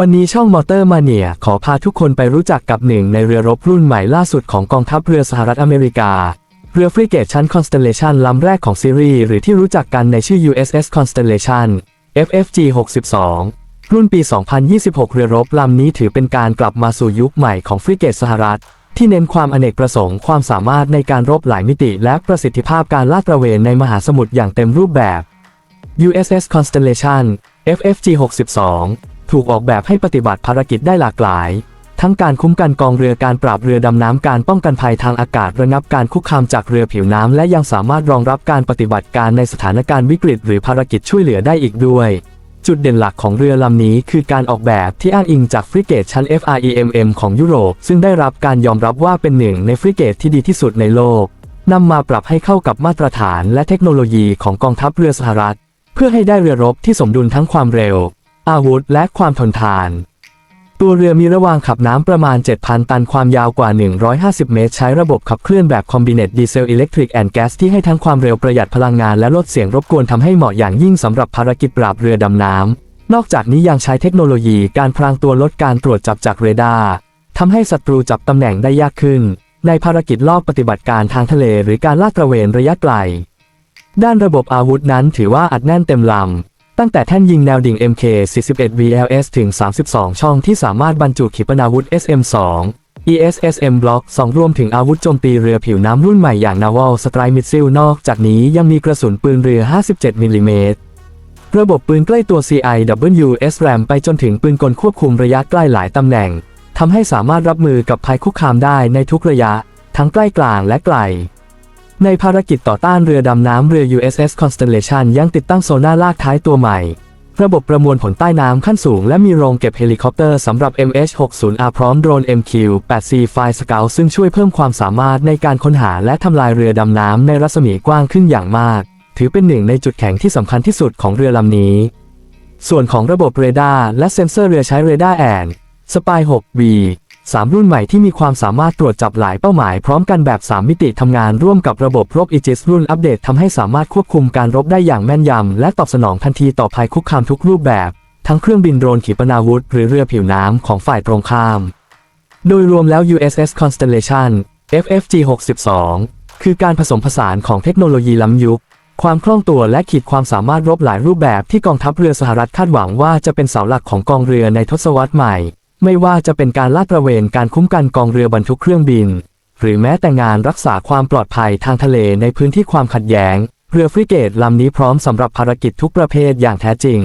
วันนี้ช่องมอเตอร์มาเนียขอพาทุกคนไปรู้จักกับหนึ่งในเรือรบรุ่นใหม่ล่าสุดของกองทัพเรือสหรัฐอเมริกา เรือฟริเกตชั้น Constellation ลำแรกของซีรีส์หรือที่รู้จักกันในชื่อ USS Constellation FFG 62 รุ่นปี 2026 เรือรบลำนี้ถือเป็นการกลับมาสู่ยุคใหม่ของฟริเกตสหรัฐ ที่เน้นความอเนกประสงค์ความสามารถในการรบหลายมิติ และประสิทธิภาพการลาดตระเวนในมหาสมุทรอย่างเต็มรูปแบบ USS Constellation FFG 62 ถูกออกแบบให้ปฏิบัติภารกิจได้หลากหลาย ทั้งการคุ้มกันกองเรือการปราบเรือดำน้ำการป้องกันภัยทางอากาศระงับการคุกคามจากเรือผิวน้ำและยังสามารถรองรับการปฏิบัติการในสถานการณ์วิกฤต หรือภารกิจช่วยเหลือได้อีกด้วยจุดเด่นหลักของเรือลำนี้คือการออกแบบที่อ้างอิงจากฟริเกตชั้น FREMM ของยุโรป ซึ่งได้รับการยอมรับว่าเป็นหนึ่งในฟริเกตที่ดีที่สุดในโลก นำมาปรับให้เข้ากับมาตรฐานและเทคโนโลยีของกองทัพเรือสหรัฐ เพื่อให้ได้เรือรบที่สมดุลทั้งความเร็ว อาวุธและความทนทาน ตัวเรือมีระวางขับน้ำประมาณ 7,000 ตันความยาวกว่า 150 เมตร ใช้ระบบขับเคลื่อนแบบคอมบิเนตดีเซลอิเล็กทริกแอนด์แก๊สที่ให้ทั้งความเร็วประหยัดพลังงานและลดเสียงรบกวนทำให้เหมาะอย่างยิ่งสำหรับภารกิจปราบเรือดำน้ำ นอกจากนี้ยังใช้เทคโนโลยีการพรางตัวลดการตรวจจับจากเรดาร์ทำให้ศัตรูจับตำแหน่งได้ยากขึ้น ในภารกิจลอบปฏิบัติการทางทะเลหรือการลาดตระเวนระยะไกล ด้านระบบอาวุธนั้นถือว่าอัดแน่นเต็มลำ ตั้งแต่แท่นยิงแนวดิ่ง MK 41 VLS ถึง 32 ช่องที่สามารถบรรจุขีปนาวุธ SM2 ESSM Block 2 รวมถึงอาวุธโจมตีเรือผิวน้ำรุ่นใหม่อย่าง Naval Strike Missile นอกจากนี้ยังมีกระสุนปืนเรือ 57มิลลิเมตรระบบปืนใกล้ตัว CIWS RAM ไปจนถึงปืนกลควบคุมระยะใกล้หลายตำแหน่งทำให้สามารถรับมือกับภัยคุกคามได้ในทุกระยะ ทั้งใกล้กลางและไกล ในภารกิจต่อต้านเรือดำน้ำเรือ USS Constellation ยังติดตั้งโซน่าลากท้ายตัวใหม่ ระบบประมวลผลใต้น้ำขั้นสูง และมีโรงเก็บเฮลิคอปเตอร์สำหรับ MH-60R พร้อมโดรน MQ-8C Fly Scout ซึ่งช่วยเพิ่มความสามารถในการค้นหาและทำลายเรือดำน้ำในรัศมีกว้างขึ้นอย่างมาก ถือเป็นหนึ่งในจุดแข็งที่สำคัญที่สุดของเรือลำนี้ ส่วนของระบบเรดาร์และเซ็นเซอร์เรือใช้เรดาร์แอนสปาย 6V 3 รุ่นใหม่ที่มีความสามารถตรวจจับหลายเป้าหมายพร้อมกันแบบ 3 มิติทำงานร่วมกับระบบรบ Aegis รุ่นอัปเดตทำให้สามารถควบคุมการรบได้อย่างแม่นยำ และตอบสนองทันทีต่อภัยคุกคามทุกรูปแบบ ทั้งเครื่องบินโดรนขีปนาวุธ หรือเรือผิวน้ำของฝ่ายตรงข้าม โดยรวมแล้ว USS Constellation FFG 62คือการผสมผสานของเทคโนโลยีล้ำยุคความคล่องตัวและขีดความสามารถรบหลายรูปแบบที่กองทัพเรือสหรัฐคาดหวังว่าจะเป็นเสาหลักของกองเรือในทศวรรษใหม่ ไม่ว่าจะเป็นการลาดตระเวนการคุ้มกันกองเรือบรรทุกเครื่องบิน หรือแม้แต่งานรักษาความปลอดภัยทางทะเลในพื้นที่ความขัดแย้ง เรือฟริเกตลำนี้พร้อมสำหรับภารกิจทุกประเภทอย่างแท้จริง